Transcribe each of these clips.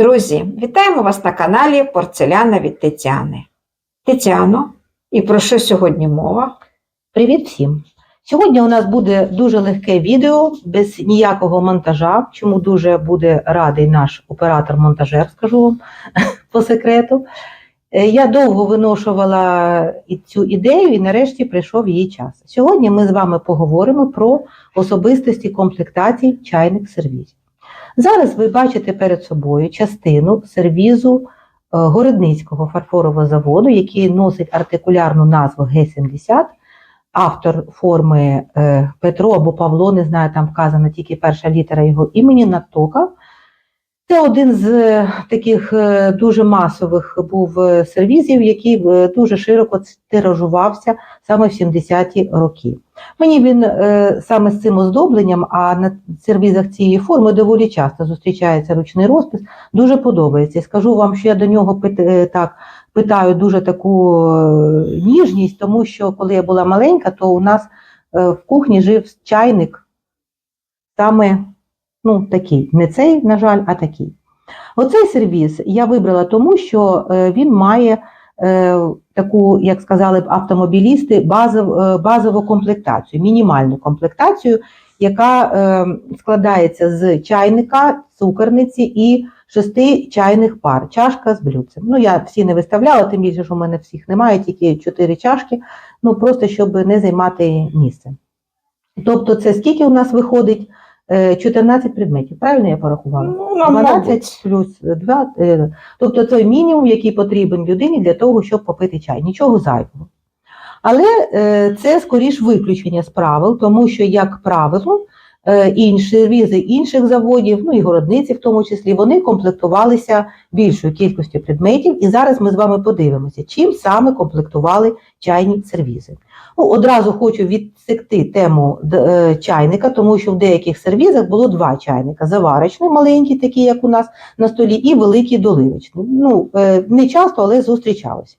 Друзі, вітаємо вас на каналі Порцеляна від Тетяни. Тетяно, і про що сьогодні мова? Привіт всім! Сьогодні у нас буде дуже легке відео без ніякого монтажа, чому дуже буде радий наш оператор-монтажер, скажу вам по секрету. Е, Я довго виношувала цю ідею, і нарешті прийшов її час. Сьогодні ми з вами поговоримо про особистості комплектацій чайних сервізів. Зараз ви бачите перед собою частину сервізу е, Городницького фарфорового заводу, який носить артикулярну назву Г-70. Автор форми е, Петро або Павло, не знаю, там вказана тільки перша літера його імені Натока. Це один з е, таких е, дуже масових був е, сервізів, який дуже широко тиражувався саме в 70-ті роки. Мені він саме з цим оздобленням, а на сервізах цієї форми доволі часто зустрічається ручний розпис, дуже подобається. Скажу вам, що я до нього так питаю дуже таку ніжність, тому що коли я була маленька, то у нас в кухні жив чайник саме ну, такий. Не цей, на жаль, а такий. Оцей сервіс я вибрала тому, що е, він має е, таку, як сказали б автомобілісти, базов, е, базову комплектацію, мінімальну комплектацію, яка складається з чайника, цукерниці і шести чайних пар, чашка з блюдцем. Ну, я всі не виставляла, тим більше, що в мене всіх немає, тільки чотири чашки, ну просто щоб не займати місце. Тобто, це скільки у нас виходить? Е, 14 предметів, правильно я порахувала? Ну, 12 плюс 2, е, тобто той мінімум, який потрібен людині для того, щоб попити чай, нічого зайвого. Але е, це скоріш виключення з правил, тому що, як правило, е, інші сервізи інших заводів, ну і городниці в тому числі, вони комплектувалися більшою кількістю предметів. І зараз ми з вами подивимося, чим саме комплектували чайні сервізи. Ну, одразу хочу відсекти тему е, чайника, тому що в деяких сервізах було два чайника: заварочний, маленький, такий, як у нас на столі, і великий доливочний. Ну, е, не часто, але зустрічалося.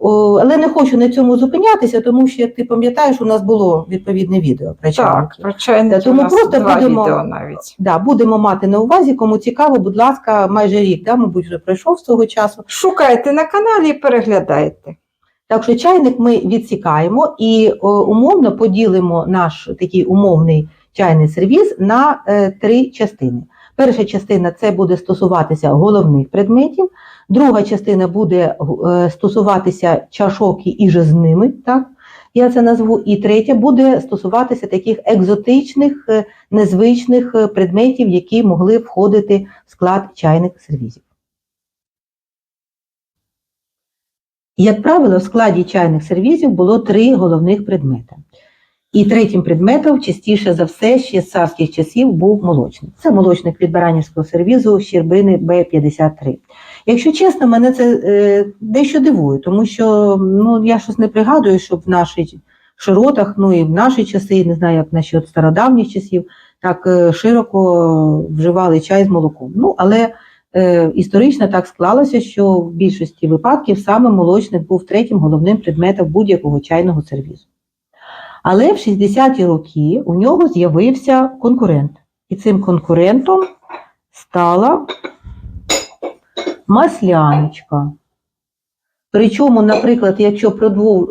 О, але не хочу на цьому зупинятися, тому що, як ти пам'ятаєш, у нас було відповідне відео про Так, про чайники Тому у нас просто два будемо- відео навіть. Да, будемо мати на увазі, кому цікаво, будь ласка, майже рік, да, мабуть, вже пройшов з цього часу. Шукайте на каналі і переглядайте. Так що чайник ми відсікаємо і о, умовно поділимо наш такий умовний чайний сервіз на е, три частини. Перша частина це буде стосуватися головних предметів, друга частина буде е, стосуватися чашок і ними, так я це назву, і третя буде стосуватися таких екзотичних, е, незвичних е, предметів, які могли входити в склад чайних сервізів. Як правило, в складі чайних сервізів було три головних предмети. І третім предметом, частіше за все, ще з царських часів був молочник. Це молочник від баранівського сервізу Щербини Б-53. Якщо чесно, мене це е, дещо дивує, тому що ну, я щось не пригадую, щоб в наших широтах, ну і в наші часи, не знаю, як насчет стародавніх часів, так е, широко вживали чай з молоком. Ну, але е, історично так склалося, що в більшості випадків саме молочник був третім головним предметом будь-якого чайного сервізу. Але в 60-ті роки у нього з'явився конкурент. І цим конкурентом стала масляночка. Причому, наприклад, якщо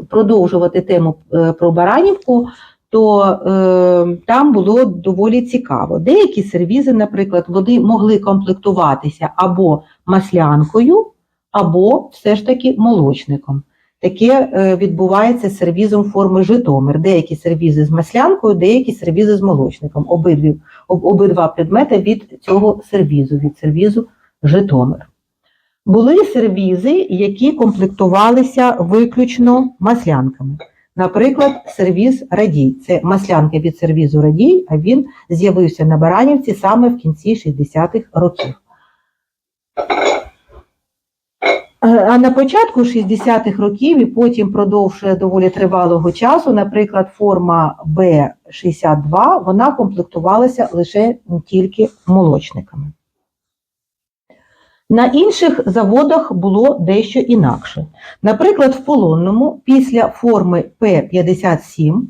продовжувати тему е, про Баранівку, то е, там було доволі цікаво. Деякі сервізи, наприклад, вони могли комплектуватися або маслянкою, або все ж таки молочником. Таке е, відбувається сервізом форми Житомир. Деякі сервізи з маслянкою, деякі сервізи з молочником. Обидві, об, обидва предмети від цього сервізу, від сервізу Житомир. Були сервізи, які комплектувалися виключно маслянками. Наприклад, сервіз Радій. Це маслянки від сервізу Радій, а він з'явився на Баранівці саме в кінці 60-х років. Е, А на початку 60-х років і потім продовж доволі тривалого часу, наприклад, форма Б-62, вона комплектувалася лише тільки молочниками. На інших заводах було дещо інакше. Наприклад, в полонному після форми П-57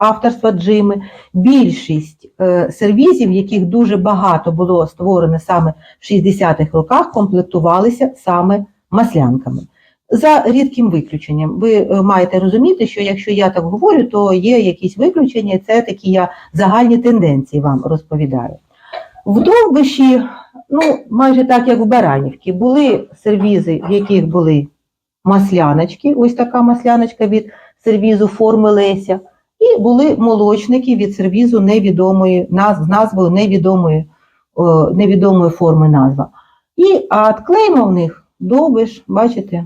авторства Джими. Більшість е, сервізів, яких дуже багато було створено саме в 60-х роках, комплектувалися саме маслянками. За рідким виключенням. Ви е, маєте розуміти, що якщо я так говорю, то є якісь виключення, це такі я загальні тенденції вам розповідаю. В Довбиші, ну, майже так, як в Баранівці, були сервізи, в яких були масляночки, ось така масляночка від сервізу форми Леся, і були молочники від сервізу невідомої, з назвою невідомої, о, невідомої форми назва. І а клейма в них Довбиш, бачите,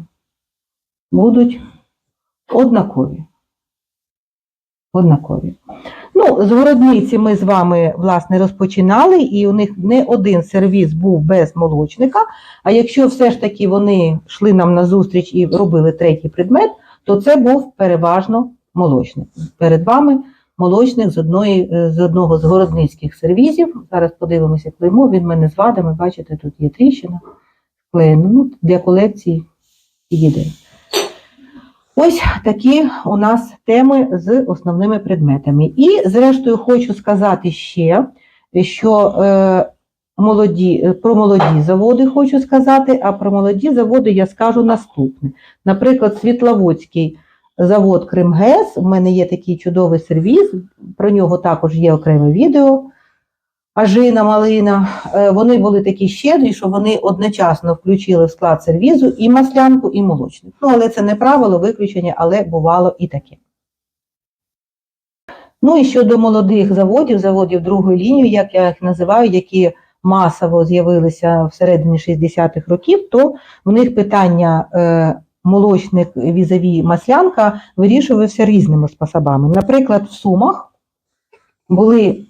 будуть однакові. Однакові. Ну, з городниці ми з вами власне розпочинали, і у них не один сервіс був без молочника. А якщо все ж таки вони йшли нам на зустріч і робили третій предмет, то це був переважно молочник. Перед вами молочник з, одної, е, з одного з городницьких сервізів. Зараз подивимося клеймо, він мене з вадами, бачите, тут є тріщина. Клеєно. Ну, для колекції підійде. Ось такі у нас теми з основними предметами. І, зрештою, хочу сказати ще, що е, молоді, е, про молоді заводи хочу сказати, а про молоді заводи я скажу наступне. Наприклад, Світловодський завод Кримгес, у мене є такий чудовий сервіз, про нього також є окреме відео. Ажина, малина, е, вони були такі щедрі, що вони одночасно включили в склад сервізу і маслянку, і молочник. Ну, але це не правило, виключення, але бувало і таке. Ну і щодо молодих заводів, заводів другої лінії, як я їх називаю, які масово з'явилися всередині 60-х років, то в них питання е, молочник візаві маслянка вирішувався різними способами. Наприклад, в Сумах були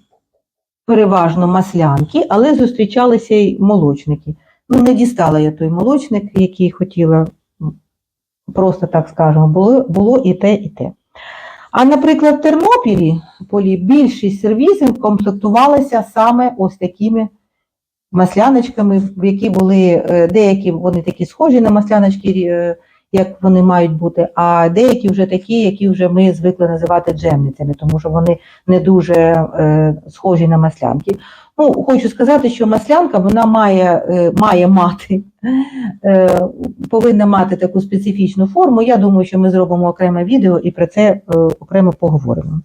переважно маслянки, але зустрічалися й молочники. Ну, не дістала я той молочник, який хотіла, просто так скажемо, було, було і те, і те. А, наприклад, в Тернопілі полі більшість сервізів комплектувалися саме ось такими масляночками, які були е, деякі вони такі схожі на масляночки, е, як вони мають бути, а деякі вже такі, які вже ми звикли називати джемницями, тому що вони не дуже е, схожі на маслянки. Ну, хочу сказати, що маслянка вона має, е, має мати, е, повинна мати таку специфічну форму. Я думаю, що ми зробимо окреме відео і про це е, окремо поговоримо.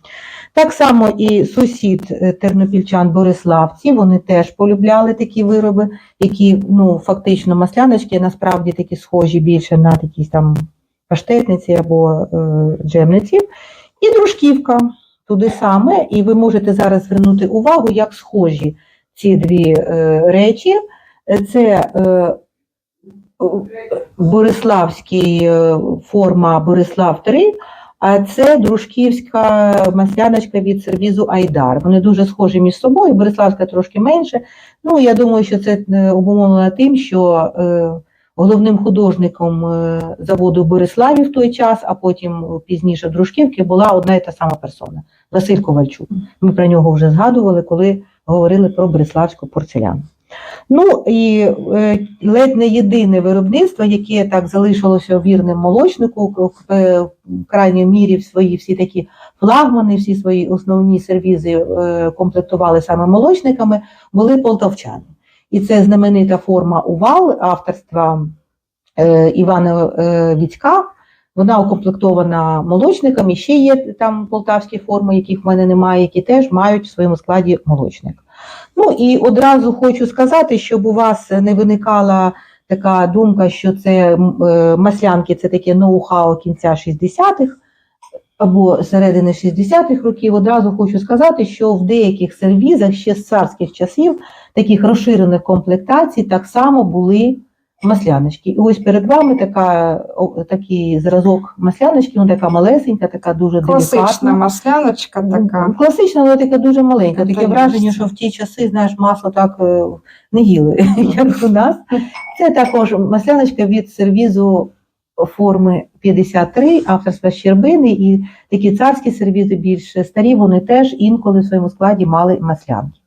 Так само і сусід тернопільчан Бориславці, вони теж полюбляли такі вироби, які ну, фактично масляночки, насправді такі схожі більше на якісь там паштетниці або джемниці. І дружківка туди саме, і ви можете зараз звернути увагу, як схожі ці дві е, речі. Це е, Бориславський е, форма Борислав 3, а це дружківська масляночка від сервізу Айдар. Вони дуже схожі між собою, Бориславська трошки менше. Ну, я думаю, що це обумовлено тим, що головним художником е, заводу Бориславі в той час, а потім пізніше в Дружківці була одна і та сама персона Василь Ковальчук. Ми про нього вже згадували, коли говорили про Бориславську порцеляну. Ну і е, ледь не єдине виробництво, яке так залишилося вірним молочнику, в е, в крайній мірі в свої всі такі флагмани, всі свої основні сервізи е, комплектували саме молочниками, були полтавчани. І це знаменита форма Увал авторства е, Івана е, Віцька. Вона укомплектована молочниками. Ще є там полтавські форми, яких в мене немає, які теж мають в своєму складі молочник. Ну і одразу хочу сказати, щоб у вас не виникала така думка, що це е, маслянки це таке ноу-хау кінця 60-х або середини 60-х років. Одразу хочу сказати, що в деяких сервізах ще з царських часів таких розширених комплектацій так само були масляночки. І ось перед вами така, о, такий зразок масляночки, вона така малесенька, така дуже Класична делікатна. масляночка така. Класична, але така дуже маленька. Таке враження, що в ті часи, знаєш, масло так е, не їли, як у нас. Це також масляночка від сервізу форми 53, авторства Щербини, і такі царські сервізи більш старі, вони теж інколи в своєму складі мали маслянки.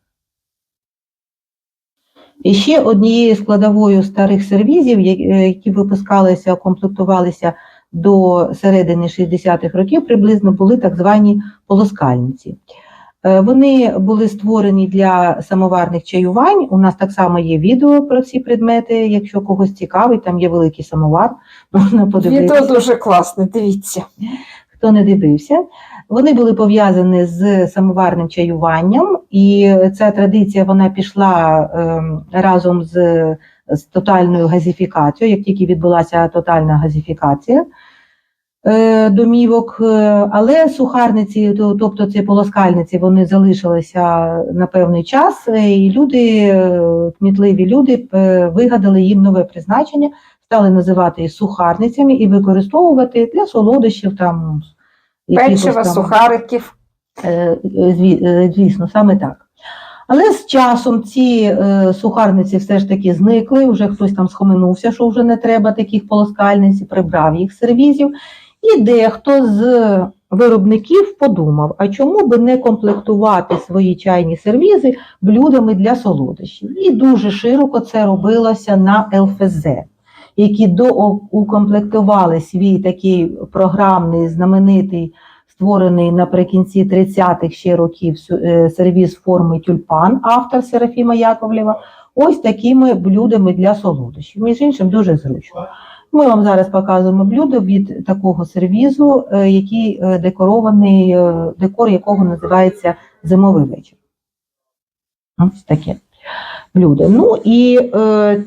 І ще однією складовою старих сервізів, е, які випускалися, комплектувалися до середини 60-х років приблизно були так звані полоскальниці. Е, Вони були створені для самоварних чаювань. У нас так само є відео про ці предмети. Якщо когось цікавить, там є великий самовар, можна подивитися Відео дуже класне, дивіться. хто не дивився. Вони були пов'язані з самоварним чаюванням, і ця традиція вона пішла ем, разом з, з тотальною газифікацією, як тільки відбулася тотальна газифікація домівок. Е, Але сухарниці, тобто це полоскальниці, вони залишилися на певний час, е, і люди, е, кмітливі люди, е, вигадали їм нове призначення, стали називати їх сухарницями і використовувати для солодощів там. Печива, там, сухариків. Е, зві- е, Звісно, саме так. Але з часом ці е, сухарниці все ж таки зникли, вже хтось там схоменувся, що вже не треба таких полоскальниць, прибрав їх з сервізів. І дехто з виробників подумав, а чому би не комплектувати свої чайні сервізи блюдами для солодощів. І дуже широко це робилося на ЛФЗ, які доукомплектували свій такий програмний знаменитий створений наприкінці 30-х ще років е, сервіз форми тюльпан, автор Серафіма Яковлєва, ось такими блюдами для солодощів. Між іншим, дуже зручно. Ми вам зараз показуємо блюдо від такого сервізу, е, який е, декорований, е, декор якого називається зимовий вечір. Ось таке блюдо. Ну і е,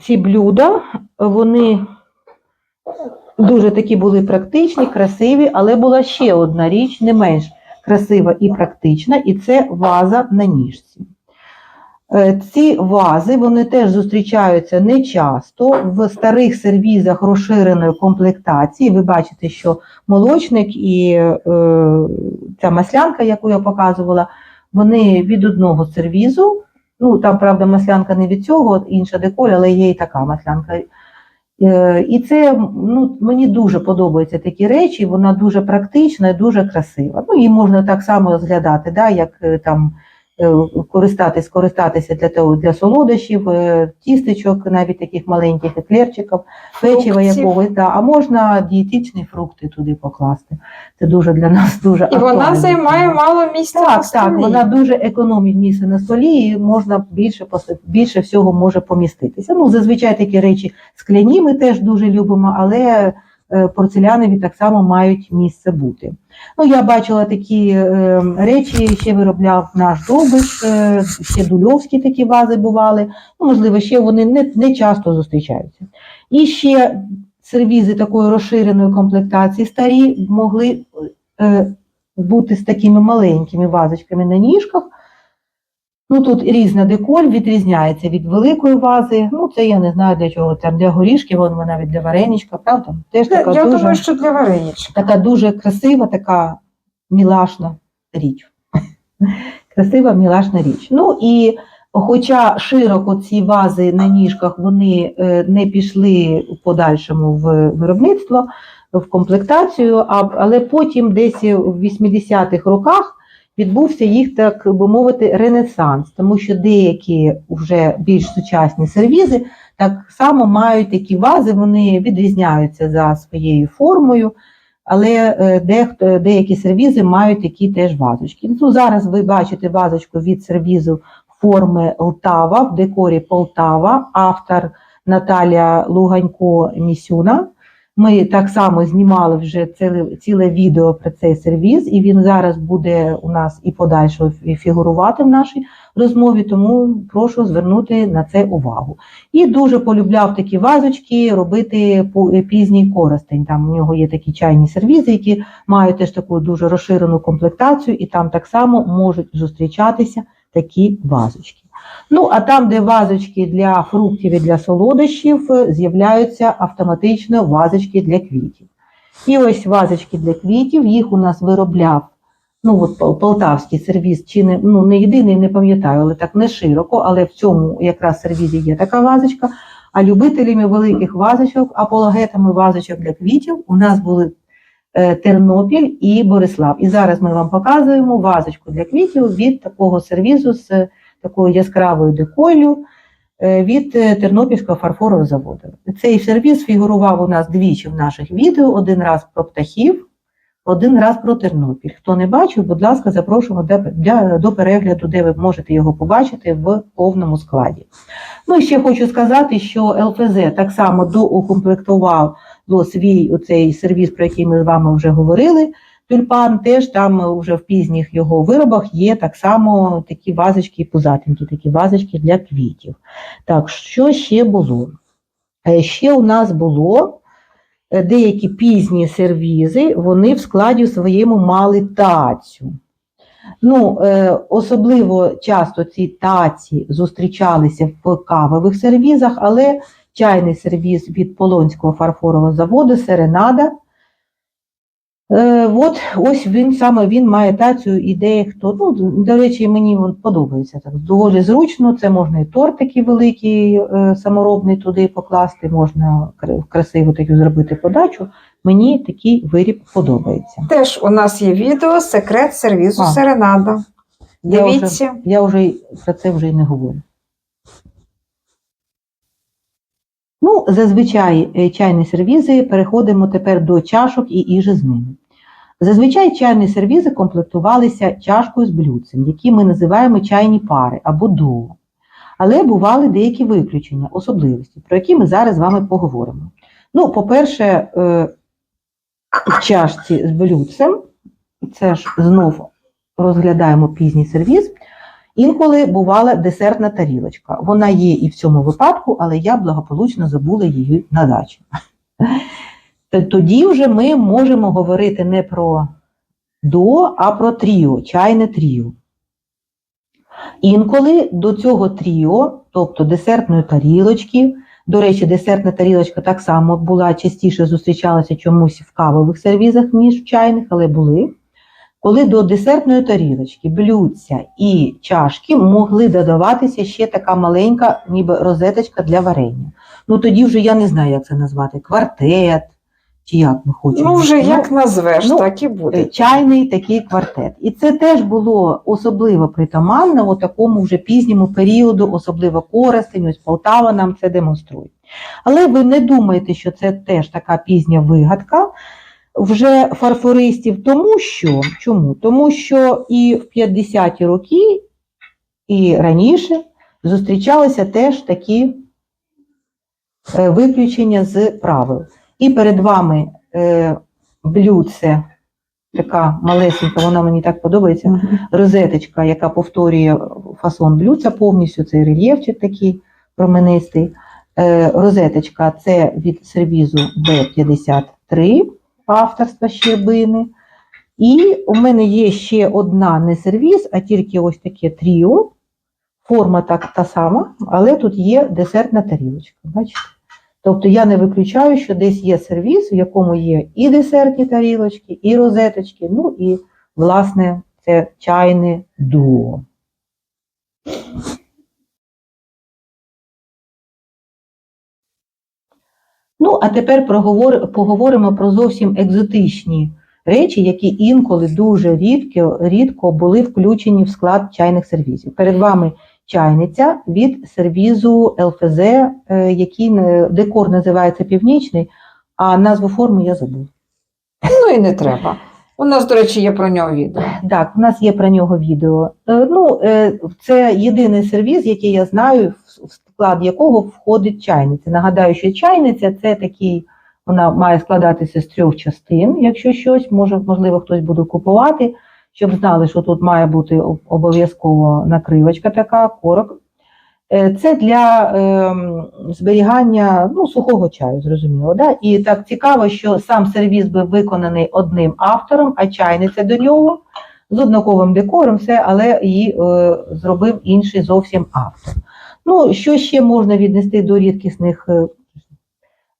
ці блюда, вони дуже такі були практичні, красиві, але була ще одна річ, не менш красива і практична, і це ваза на ніжці. Е, Ці вази вони теж зустрічаються не часто в старих сервізах розширеної комплектації. Ви бачите, що молочник і е, ця маслянка, яку я показувала, вони від одного сервізу. Ну, там, правда, маслянка не від цього, інша деколь, але є і така маслянка. Е, І це ну, мені дуже подобаються такі речі, вона дуже практична і дуже красива. Ну, її можна так само розглядати, да, як е, там користатись, користатися для того для солодощів, е, тістечок, навіть таких маленьких еклерчиків, печива якогось, да, а можна дієтичні фрукти туди покласти. Це дуже для нас дуже І вона займає мало місця на Так, столі. так, вона дуже економить місце на столі і можна більше більше всього може поміститися. Ну, зазвичай такі речі скляні ми теж дуже любимо, але е, порцелянові так само мають місце бути. Ну, я бачила такі е, речі, ще виробляв наш Довбиш, е, ще дульовські такі вази бували. Ну, можливо, ще вони не, не часто зустрічаються. І ще сервізи такої розширеної комплектації старі могли е, бути з такими маленькими вазочками на ніжках. Ну, тут різна деколь відрізняється від великої вази. Ну, це я не знаю для чого. Там для горішків, вон навіть для вареничка, правда? Теж така Я дуже, думаю, що для вареничка. така дуже красива, така мілашна річ. Красива мілашна річ. Ну і хоча широко ці вази на ніжках вони е, не пішли в подальшому в виробництво, в комплектацію, але потім десь в 80-х роках відбувся їх, так би мовити, ренесанс, тому що деякі вже більш сучасні сервізи так само мають такі вази, вони відрізняються за своєю формою. Але е, дехто, деякі сервізи мають такі теж вазочки. Ну, зараз ви бачите вазочку від сервізу форми Лтава в декорі Полтава, автор Наталія Луганько Місюна. Ми так само знімали вже ціле, ціле відео про цей сервіз, і він зараз буде у нас і подальше фігурувати в нашій розмові, тому прошу звернути на це увагу. І дуже полюбляв такі вазочки робити по пізній коростень. Там у нього є такі чайні сервізи, які мають теж таку дуже розширену комплектацію, і там так само можуть зустрічатися такі вазочки. Ну, а там, де вазочки для фруктів і для солодощів, е, з'являються автоматично вазочки для квітів. І ось вазочки для квітів, їх у нас виробляв ну, от полтавський сервіз, чи не, ну, не єдиний, не пам'ятаю, але так не широко, але в цьому якраз сервізі є така вазочка. А любителями великих вазочок, апологетами вазочок для квітів у нас були е, Тернопіль і Борислав. І зараз ми вам показуємо вазочку для квітів від такого сервізу з такою яскравою деколью. е, від е, Тернопільського фарфорового заводу. Цей сервіс фігурував у нас двічі в наших відео: один раз про птахів, один раз про Тернопіль. Хто не бачив, будь ласка, запрошуємо до перегляду, де ви можете його побачити в повному складі. Ну і ще хочу сказати, що ЛФЗ так само доукомплектував свій оцей сервіс, про який ми з вами вже говорили. Тюльпан теж там вже в пізніх його виробах є так само такі вазочки і пузатенькі, такі вазочки для квітів. Так, що ще було? Е, Ще у нас було е, деякі пізні сервізи, вони в складі своєму мали тацю. Ну, е, особливо часто ці таці зустрічалися в кавових сервізах, але чайний сервіз від Полонського фарфорового заводу Серенада. Е, от ось він саме він має тацію ідеї, хто. Ну, до речі, мені подобається так. Доволі зручно. Це можна і тортики великі, е, саморобний туди покласти, можна кра- красиво таку зробити подачу. Мені такий виріб подобається. Теж у нас є відео секрет сервізу А. Серенада. Я вже, Дивіться. я вже про це вже й не говорю. Ну, зазвичай е, чайні сервізи переходимо тепер до чашок і іже з ними. Зазвичай чайні сервізи комплектувалися чашкою з блюдцем, які ми називаємо чайні пари або дуо. Але бували деякі виключення, особливості, про які ми зараз з вами поговоримо. Ну, по-перше, е, в чашці з блюдцем, це ж знов розглядаємо пізній сервіз. Інколи бувала десертна тарілочка. Вона є і в цьому випадку, але я благополучно забула її на дачі. Тоді вже ми можемо говорити не про до, а про тріо, чайне тріо. Інколи до цього тріо, тобто десертної тарілочки, до речі, десертна тарілочка так само була частіше зустрічалася чомусь в кавових сервізах, ніж в чайних, але були. Коли до десертної тарілочки, блюдця і чашки могли додаватися ще така маленька, ніби розеточка для варення. Ну тоді вже я не знаю, як це назвати, квартет, чи як ми хочемо. Ну, вже як назвеш, ну, так і Е, буде. чайний такий квартет. І це теж було особливо притаманно у такому вже пізньому періоду, особливо Коростень, ось Полтава нам це демонструє. Але ви не думайте, що це теж така пізня вигадка вже фарфористів, тому що чому? Тому що і в 50-ті роки, і раніше зустрічалися теж такі е, виключення з правил. І перед вами е, блюдце, така малесенька, вона мені так подобається, розеточка, яка повторює фасон блюдця повністю, цей рельєфчик такий променистий. Е, розеточка це від сервізу Б53 авторства Щербини. І у мене є ще одна не сервіз, а тільки ось таке тріо. Форма так та сама, але тут є десертна тарілочка. Бачите? Тобто я не виключаю, що десь є сервіс, в якому є і десертні тарілочки, і розеточки, ну і, власне, це чайне дуо. Ну, а тепер проговор- поговоримо про зовсім екзотичні речі, які інколи дуже рідко, рідко були включені в склад чайних сервізів. Перед вами чайниця від сервізу ЛФЗ, е, який декор називається північний, а назву форми я забув. Ну і не треба. У нас, до речі, є про нього відео. Так, в нас є про нього відео. Е, Ну, е, це єдиний сервіз, який я знаю, склад якого входить чайниця. Нагадаю, що чайниця це такий, вона має складатися з трьох частин, якщо щось, може, можливо, хтось буде купувати, щоб знали, що тут має бути обов'язково накривочка така, корок. Е, Це для ем, зберігання ну, сухого чаю, зрозуміло. Да? І так цікаво, що сам сервіз був виконаний одним автором, а чайниця до нього з однаковим декором, все, але її е, зробив інший зовсім автор. Ну, що ще можна віднести до рідкісних, е,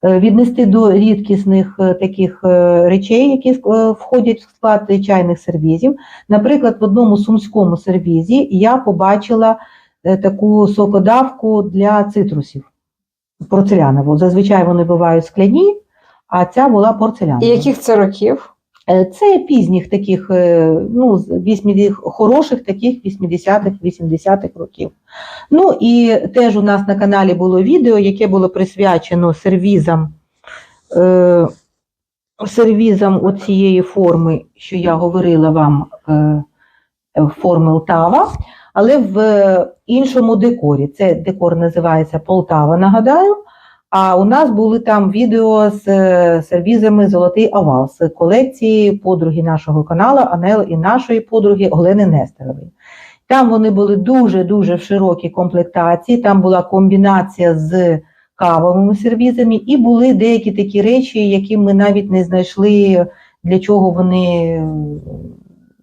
е, віднести до рідкісних е, таких речей, які входять в склад чайних сервізів. Наприклад, в одному сумському сервізі я побачила таку сокодавку для цитрусів порцелянову. Зазвичай вони бувають скляні, а ця була порцелянова. І яких це років? Це пізніх таких, ну, 80 хороших таких 80-х, 80-х років. Ну і теж у нас на каналі було відео, яке було присвячено сервізам, е, сервізам оцієї форми, що я говорила вам, е, форми Лтава, але в іншому декорі. Це декор називається Полтава, нагадаю. А у нас були там відео з е, сервізами Золотий овал з колекції подруги нашого каналу Анел і нашої подруги Олени Нестерової. Там вони були дуже-дуже в широкій комплектації. Там була комбінація з кавовими сервізами, і були деякі такі речі, які ми навіть не знайшли, для чого вони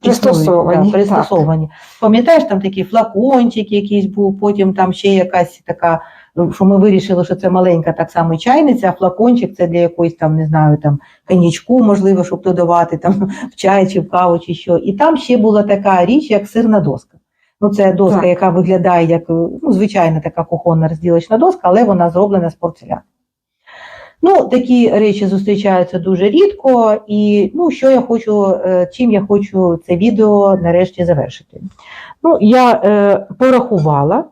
Пристосовані, да, пристосовані. Пам'ятаєш, там такий флакончик якийсь був, потім там ще якась така, ну, що ми вирішили, що це маленька так само чайниця, а флакончик це для якоїсь там, не знаю, там коньячку, можливо, щоб додавати там в чай чи в каву, чи що. І там ще була така річ, як сирна доска. Ну, це доска, Так. яка виглядає як ну, звичайна така кухонна розділочна доска, але вона зроблена з порцеляну. Ну, такі речі зустрічаються дуже рідко, і ну, що я хочу, е, чим я хочу це відео нарешті завершити. Ну, я е, порахувала,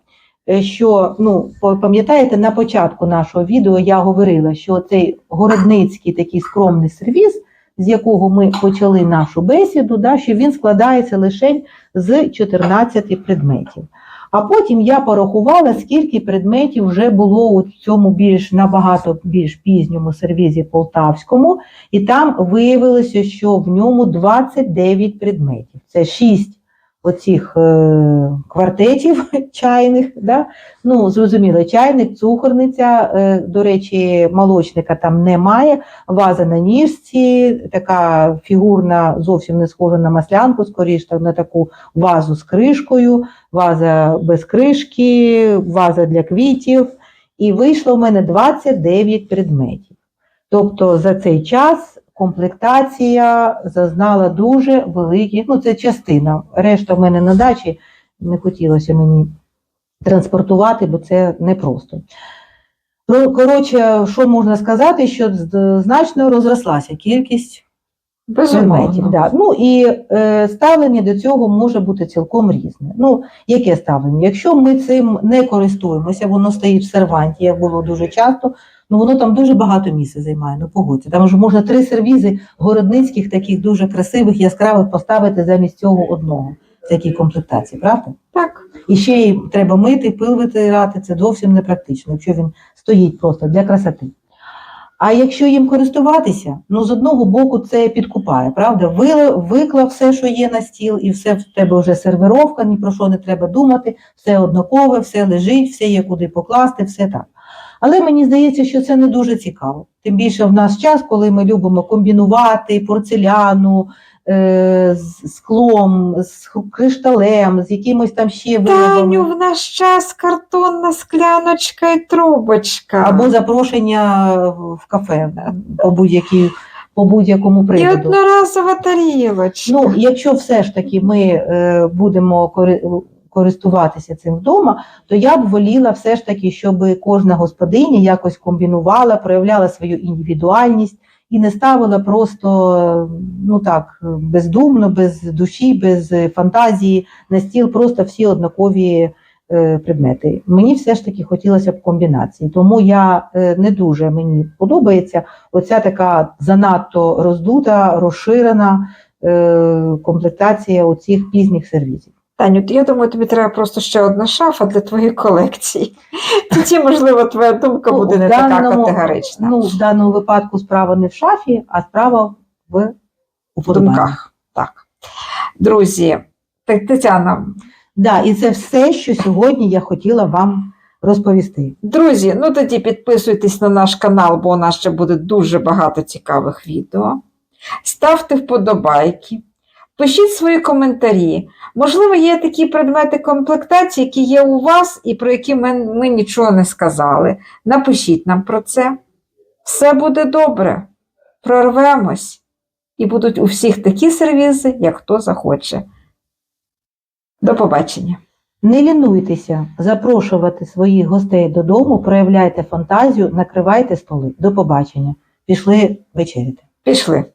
е, що ну, пам'ятаєте, на початку нашого відео я говорила, що цей городницький такий скромний сервіс, з якого ми почали нашу бесіду, да, що він складається лише з 14 предметів. А потім я порахувала, скільки предметів вже було у цьому більш набагато більш пізньому сервізі полтавському, і там виявилося, що в ньому 29 предметів. Це 6 оцих е, квартетів чайних. Да? Ну, зрозуміло, чайник, цукорниця, е, до речі, молочника там немає, ваза на ніжці, така фігурна, зовсім не схожа на маслянку, скоріш на таку вазу з кришкою, ваза без кришки, ваза для квітів. І вийшло в мене 29 предметів. Тобто за цей час комплектація зазнала дуже великі, ну це частина. Решта в мене на дачі не хотілося мені транспортувати, бо це непросто. Коротше, що можна сказати, що значно розрослася кількість предметів. Да. Ну і е, ставлення до цього може бути цілком різне. Ну, яке ставлення? Якщо ми цим не користуємося, воно стоїть в серванті, як було дуже часто, ну воно там дуже багато місця займає. Ну погодьте. Там ж можна три сервізи городницьких, таких дуже красивих, яскравих поставити замість цього одного. В такій комплектації, правда? Так. І ще й треба мити, пил витирати, це зовсім непрактично, якщо він стоїть просто для красоти. А якщо їм користуватися, ну з одного боку це підкупає, правда? Ви, виклав все, що є на стіл, і все в тебе вже сервіровка, ні про що не треба думати, все однакове, все лежить, все є куди покласти, все так. Але мені здається, що це не дуже цікаво. Тим більше в нас час, коли ми любимо комбінувати порцеляну е, з склом, з кришталем, з якимось там ще виробами. Таню, в наш час картонна скляночка і трубочка. або запрошення в кафе по будь-якій по будь-якому і приводу. одноразова тарілочка. Ну, якщо все ж таки ми е, будемо користуватися цим вдома, то я б воліла все ж таки, щоб кожна господиня якось комбінувала, проявляла свою індивідуальність і не ставила просто ну так бездумно, без душі, без фантазії на стіл просто всі однакові е, предмети. Мені все ж таки хотілося б комбінації, тому я е, не дуже мені подобається оця така занадто роздута, розширена е, комплектація оцих пізніх сервізів. Таню, я думаю, тобі треба просто ще одна шафа для твоєї колекції. Тоді, можливо, твоя думка Ну, буде не така категорична. Ну, в даному випадку справа не в шафі, а справа в в уподобанні. думках. Так. Друзі, Тетяна, Да, і це все, що сьогодні я хотіла вам розповісти. друзі, ну тоді підписуйтесь на наш канал, бо у нас ще буде дуже багато цікавих відео. Ставте вподобайки, пишіть свої коментарі. Можливо, є такі предмети комплектації, які є у вас і про які ми, ми нічого не сказали. Напишіть нам про це. Все буде добре. Прорвемось. І будуть у всіх такі сервізи, як хто захоче. До побачення. Не лінуйтеся запрошувати своїх гостей додому, проявляйте фантазію, накривайте столи. До побачення. Пішли вечеряти. Пішли.